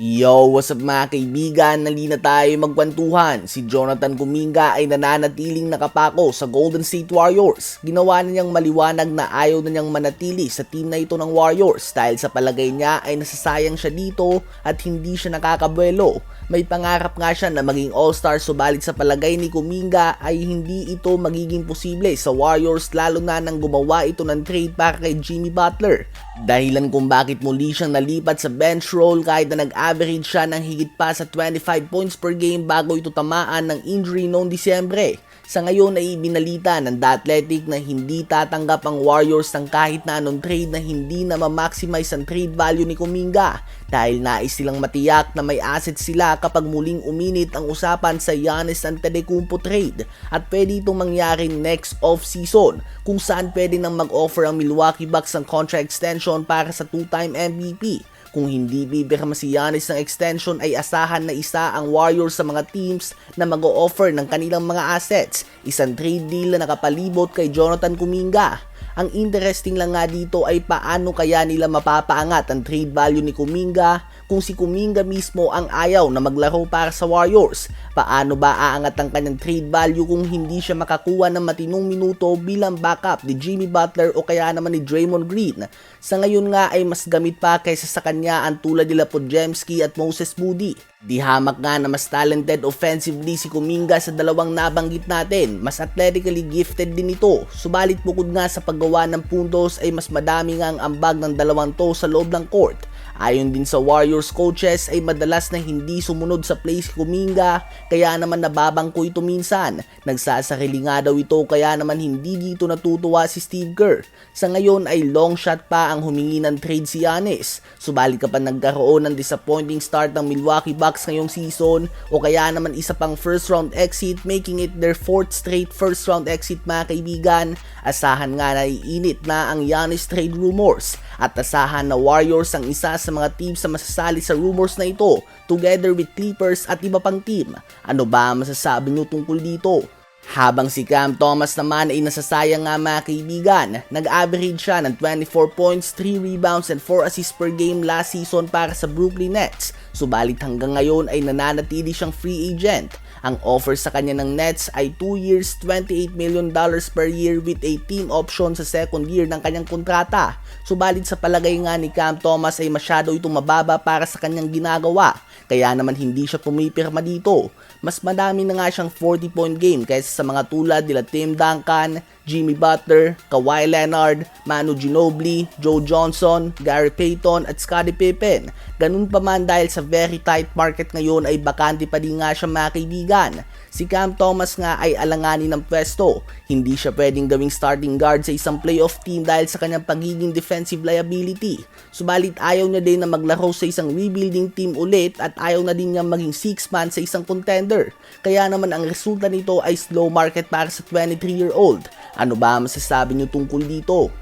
Yo, what's up mga kaibigan? Nali na tayo magkwentuhan. Si Jonathan Kuminga ay nananatiling nakapako sa Golden State Warriors. Ginawa na niyang maliwanag na ayaw na niyang manatili sa team na ito ng Warriors dahil sa palagay niya ay nasasayang siya dito at hindi siya nakakabuelo. May pangarap nga siya na maging all-star subalit sa palagay ni Kuminga ay hindi ito magiging posible sa Warriors lalo na nang gumawa ito ng trade para kay Jimmy Butler. Dahilan kung bakit muli siyang nalipat sa bench role kahit na nag-average siya ng higit pa sa 25 points per game bago ito tamaan ng injury noong Disyembre. Sa ngayon ay ibinalita ng The Athletic na hindi tatanggap ang Warriors ng kahit na anong trade na hindi na ma-maximize ang trade value ni Kuminga dahil nais silang matiyak na may asset sila kapag muling uminit ang usapan sa Giannis Antetokounmpo trade at pwede itong mangyari next off-season kung saan pwede nang mag-offer ang Milwaukee Bucks ng contract extension para sa two-time MVP. Kung hindi bibirma si Giannis ng extension ay asahan na isa ang Warriors sa mga teams na mag-o-offer ng kanilang mga assets. Isang trade deal na nakapalibot kay Jonathan Kuminga. Ang interesting lang nga dito ay paano kaya nila mapapaangat ang trade value ni Kuminga kung si Kuminga mismo ang ayaw na maglaro para sa Warriors. Paano ba aangat ang kanyang trade value kung hindi siya makakuha ng matinong minuto bilang backup ni Jimmy Butler o kaya naman ni Draymond Green? Sa ngayon nga ay mas gamit pa kaysa sa kanya ang tulad nila Podziemski at Moses Moody. Di hamak nga na mas talented offensively si Kuminga sa dalawang nabanggit natin. Mas athletically gifted din ito. Subalit bukod nga sa paggawa ng puntos ay mas madami nga ang ambag ng dalawang to sa loob ng court. Ayon din sa Warriors coaches ay madalas na hindi sumunod sa play si Kuminga kaya naman nababangko ito minsan. Nagsasarili nga daw ito kaya naman hindi dito natutuwa si Steve Kerr. Sa ngayon ay long shot pa ang humingi ng trade si Giannis. Subalit kapag nagkaroon ng disappointing start ng Milwaukee Bucks ngayong season o kaya naman isa pang first round exit making it their fourth straight first round exit mga kaibigan, asahan nga na iinit na ang Giannis trade rumors at asahan na Warriors ang isa sa mga teams na masasali sa rumors na ito together with Clippers at iba pang team. Ano ba ang masasabi nyo tungkol dito? Habang si Cam Thomas naman ay nasasayang nga mga kaibigan, nag-average siya ng 24 points, 3 rebounds and 4 assists per game last season para sa Brooklyn Nets. Subalit hanggang ngayon ay nananatili siyang free agent. Ang offer sa kanya ng Nets ay 2 years, 28 million dollars per year with a team option sa second year ng kanyang kontrata. Subalit sa palagay nga ni Cam Thomas ay masyado itong mababa para sa kanyang ginagawa. Kaya naman hindi siya pumipirma dito. Mas madami na nga siyang 40 point game kaysa sa mga tulad nila Tim Duncan, Jimmy Butler, Kawhi Leonard, Manu Ginobili, Joe Johnson, Gary Payton at Scottie Pippen. Ganun pa man dahil sa very tight market ngayon ay bakante pa din nga siya mga kaibigan. Si Cam Thomas nga ay alanganin ng pwesto. Hindi siya pwedeng gawing starting guard sa isang playoff team dahil sa kanyang pagiging defensive liability. Subalit ayaw niya din na maglaro sa isang rebuilding team ulit at ayaw na din niya maging 6 man sa isang contender. Kaya naman ang resulta nito ay slow market para sa 23-year-old. Ano ba masasabi niyo tungkol dito?